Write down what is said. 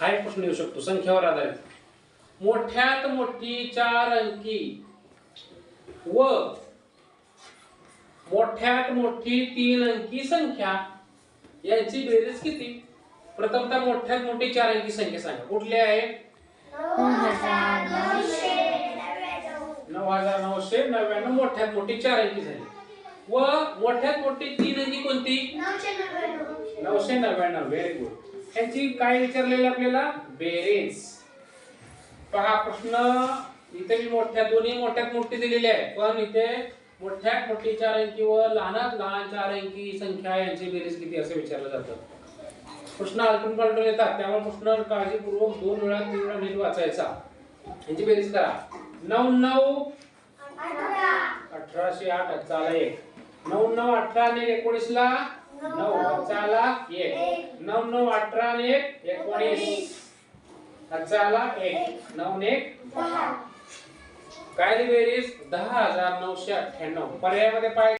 हा एक प्रश्न येऊ शकतो. संख्येवर आधारित. मोठ्यात मोठी चार अंकी. व मोठ्यात मोठी तीन अंकी संख्या. यांची बेरीज किती? प्रथमतः मोठ्यात मोठी चार अंकी संख्या सांगा. कुठली आहे? नऊ हजार नऊशे नव्याण्णव. मोठ्यात मोठी चार अंकी झाली. व मोठ्यात मोठी तीन अंकी कोणती? नऊशे नव्याण्णव. व्हेरी गुड यांची काय विचारलेलं आपल्याला? बेरीज पहा प्रश्न इथे मी मोठ्या दोन्ही मोठ्यात मोठी दिलेली आहे. पण इथे मोठ्यात मोठी चार अंकी व लहानात लहान चार अंकी संख्या यांची बेरीज किती असं विचारलं जातं? प्रश्न आलटून पालटून येतात. त्यामुळे प्रश्न काळजीपूर्वक दोन वेळा तीन वेळा नीट वाचायचा. यांची बेरीज करा. नऊ नऊ अठराशे आठ चाला एक नऊ नऊ अठरा आणि एक एकोणीसला नऊ चाला एक. नऊ नऊ अठरा आणि एक एकोणीस. चाला एक. नऊ ने एक दहा. काय बेरीज दहा हजार नऊशे अठ्ठ्याण्णव. पर्यायामध्ये पाहिजे